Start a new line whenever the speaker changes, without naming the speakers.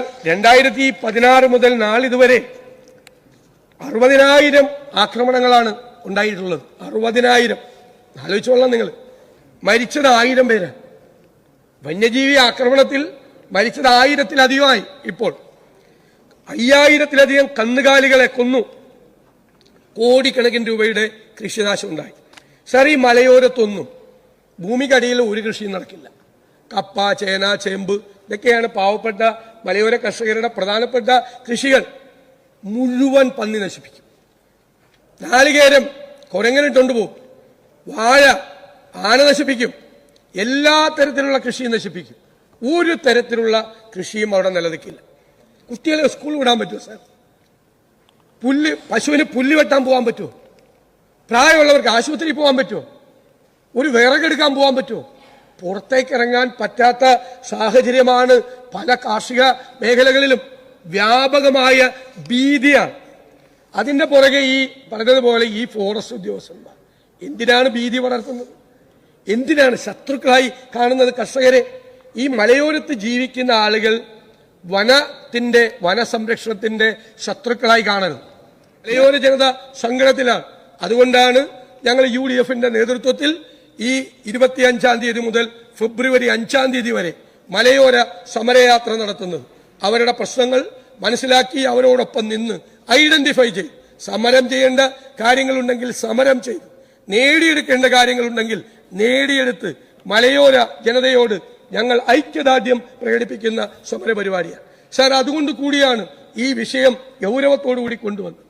രണ്ടായിരത്തി പതിനാറ് മുതൽ നാളിതുവരെ അറുപതിനായിരം ആക്രമണങ്ങളാണ് ഉണ്ടായിട്ടുള്ളത്. അറുപതിനായിരം. ആലോചിച്ചോളാം നിങ്ങൾ. മരിച്ചത് ആയിരം പേര്. വന്യജീവി ആക്രമണത്തിൽ മരിച്ചത് ആയിരത്തിലധികമായി ഇപ്പോൾ. അയ്യായിരത്തിലധികം കന്നുകാലികളെ കൊന്നു. കോടിക്കണക്കിന് രൂപയുടെ കൃഷിനാശം ഉണ്ടായി. സാർ ഈ മലയോരത്തൊന്നും ഭൂമിക്കടിയിൽ ഒരു കൃഷിയും നടക്കില്ല. കപ്പ ചേന ചേമ്പ് ഇതൊക്കെയാണ് പാവപ്പെട്ട മലയോര കർഷകരുടെ പ്രധാനപ്പെട്ട കൃഷികൾ മുഴുവൻ പന്നി നശിപ്പിക്കും. നാളികേരം കുരങ്ങനിട്ടുകൊണ്ട് പോകും വാഴ ആന നശിപ്പിക്കും. എല്ലാ തരത്തിലുള്ള കൃഷിയും നശിപ്പിക്കും. ഒരു തരത്തിലുള്ള കൃഷിയും അവിടെ നിലനിൽക്കില്ല. കുട്ടികളെ സ്കൂളിൽ വിടാൻ പറ്റുമോ സാർ? പുല്ല് പശുവിന് പുല്ല് വെട്ടാൻ പോകാൻ പറ്റുമോ? പ്രായമുള്ളവർക്ക് ആശുപത്രിയിൽ പോകാൻ പറ്റുമോ? ഒരു വിറകെടുക്കാൻ പോകാൻ പറ്റുമോ? പുറത്തേക്ക് ഇറങ്ങാൻ പറ്റാത്ത സാഹചര്യമാണ് പല കാർഷിക മേഖലകളിലും വ്യാപകമായ ഭീതിയാണ്. അതിന്റെ പുറകെ ഈ പറഞ്ഞതുപോലെ ഈ ഫോറസ്റ്റ് ഉദ്യോഗസ്ഥന്മാർ. എന്തിനാണ് ഭീതി വളർത്തുന്നത്? എന്തിനാണ് ശത്രുക്കളായി കാണുന്നത് കർഷകരെ? ഈ മലയോരത്ത് ജീവിക്കുന്ന ആളുകൾ വനത്തിന്റെ വനസംരക്ഷണത്തിന്റെ ശത്രുക്കളായി കാണരുത്. മലയോര ജനത സങ്കടത്തിലാണ്. അതുകൊണ്ടാണ് ഞങ്ങൾ യു ഡി എഫിന്റെ നേതൃത്വത്തിൽ ഈ ഇരുപത്തിയഞ്ചാം തീയതി മുതൽ ഫെബ്രുവരി അഞ്ചാം തീയതി വരെ മലയോര സമരയാത്ര നടത്തുന്നത്. അവരുടെ പ്രശ്നങ്ങൾ മനസ്സിലാക്കി അവരോടൊപ്പം നിന്ന് ഐഡന്റിഫൈ ചെയ്ത്. സമരം ചെയ്യേണ്ട കാര്യങ്ങളുണ്ടെങ്കിൽ സമരം ചെയ്ത്. നേടിയെടുക്കേണ്ട കാര്യങ്ങളുണ്ടെങ്കിൽ നേടിയെടുത്ത് മലയോര ജനതയോട് ഞങ്ങൾ ഐക്യദാർഢ്യം പ്രകടിപ്പിക്കുന്ന സമര പരിപാടിയാണ് സാർ അതുകൊണ്ട് കൂടിയാണ് ഈ വിഷയം ഗൗരവത്തോടു കൂടി കൊണ്ടുവന്നത്.